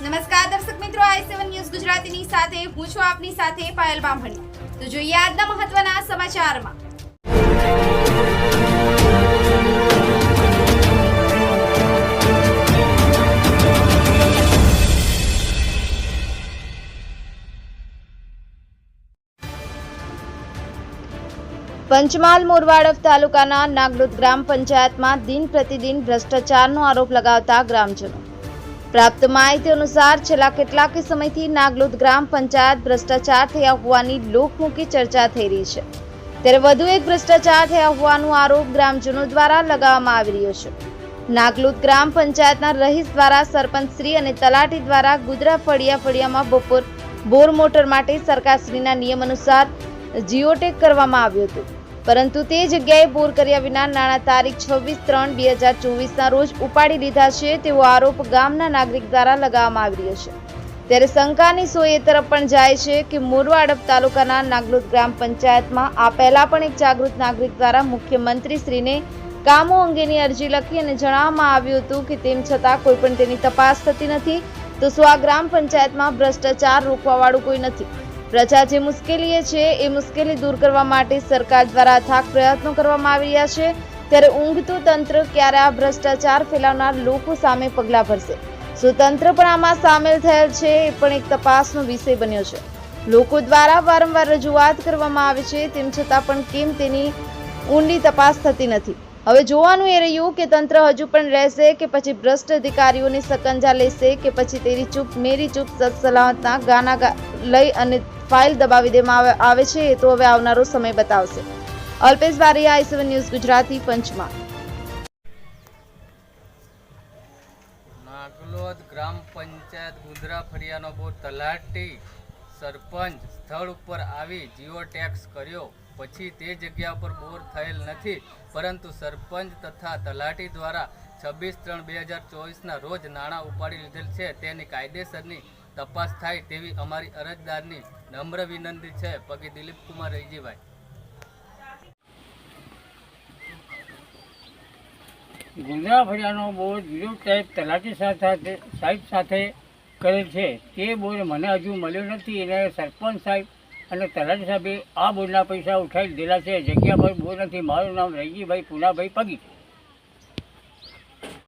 નમસ્કાર દર્શક મિત્રો, આઈ સેવન ન્યૂઝ ગુજરાતીની સાથે, હું છું આપની સાથે પાયલ બામણી. તો જોઈએ આજના મહત્વના સમાચારમાં. પંચમહાલ મોરવાડફ તાલુકાના નાગલોદ ગ્રામ પંચાયતમાં દિન પ્રતિદિન ભ્રષ્ટાચારનો આરોપ લગાવતા ગ્રામજનો. પ્રાપ્ત માહિતી અનુસાર છેલ્લા કેટલાક સમયથી નાગલોદ ગ્રામ પંચાયત ભ્રષ્ટાચાર થયા હોવાની લોકમુખી ચર્ચા થઈ રહી છે. ત્યારે વધુ એક ભ્રષ્ટાચાર થયા હોવાનો આરોપ ગ્રામજનો દ્વારા લગાવવામાં આવી રહ્યો છે. નાગલોદ ગ્રામ પંચાયતના રહીશ દ્વારા સરપંચ શ્રી અને તલાટી દ્વારા ગુજરાત ફળિયા ફળિયામાં બપોર બોર મોટર માટે સરકારશ્રીના નિયમ અનુસાર જીઓટેક કરવામાં આવ્યું હતું. પરંતુ તે જગ્યાએ બોર કર્યા વિના નાણાં તારીખ છવ્વીસ ત્રણ બે હજાર ચોવીસના રોજ ઉપાડી લીધા છે તેવો આરોપ ગામના નાગરિક દ્વારા લગાવવામાં આવી રહ્યો છે. ત્યારે શંકાની સોય એ તરફ પણ જાય છે કે મોરવાડપ તાલુકાના નાગલોદ ગ્રામ પંચાયતમાં આ પહેલા પણ એક જાગૃત નાગરિક દ્વારા મુખ્યમંત્રીશ્રીને કામો અંગેની અરજી લખી અને જણાવવામાં આવ્યું હતું કે તેમ છતાં કોઈ પણ તેની તપાસ થતી નથી. તો સ્વા ગ્રામ પંચાયતમાં ભ્રષ્ટાચાર રોકવાવાળું કોઈ નથી? પ્રજા જે મુશ્કેલીએ છે, એ મુશ્કેલી દૂર કરવા માટે સરકાર દ્વારા અથાગ પ્રયત્નો કરવામાં આવી રહ્યા છે. ત્યારે ઊંઘતું તંત્ર ક્યારે આ ભ્રષ્ટાચાર ફેલાવનાર લોકો સામે પગલાં ભરશે? શું તંત્ર પણ આમાં સામેલ થયેલ છે, એ પણ એક તપાસનો વિષય બન્યો છે. લોકો દ્વારા વારંવાર રજૂઆત કરવામાં આવે છે, તેમ છતાં પણ કેમ તેની ઊંડી તપાસ થતી નથી. હવે જોવાનું એ રહ્યું કે તંત્ર હજુ પણ રહેશે કે પછી ભ્રષ્ટ અધિકારીઓને સકંજા લેશે કે પછી તેરી ચૂપ, મેરી ચૂપ સત સલામતના ગાના ગા- લઈ અને ફાઇલ દબાવી દેવામાં આવે- છે, એ તો હવે આવનારો સમય બતાવશે. Alpesh Baria, I seven news Gujarati પંચમાં Naglod ગ્રામ પંચાયત ગુંદરા ફળિયાનો બોર તલાટી સરપંચ સ્થળ ઉપર આવી જીઓ ટેક્સ કર્યો. પછી તે જગ્યા પર બોર થયેલ નથી, પરંતુ સરપંચ તથા તલાટી દ્વારા છવ્વીસ ત્રણ બે હજાર ચોવીસના રોજ નાણાં ઉપાડી લીધેલ છે. તેની કાયદેસરની તપાસ થાય તેવી અમારી અરજદારની નમ્ર વિનંતી છે પગે દિલીપકુમાર રૈજીભાઈ. ગુજરાત ફળિયાનો બોર્ડ જીરો ટાઈપ તલાટી સાથે સાહેબ સાથે કરેલ છે. તે બોર્ડ મને હજુ મળ્યો નથી. એને સરપંચ સાહેબ અને તલાટી સાહેબે આ બોર્ડના પૈસા ઉઠાવી દીધેલા છે. જગ્યા પર બોર્ડ નથી. મારું નામ રૈજીભાઈ પુનાભાઈ પગી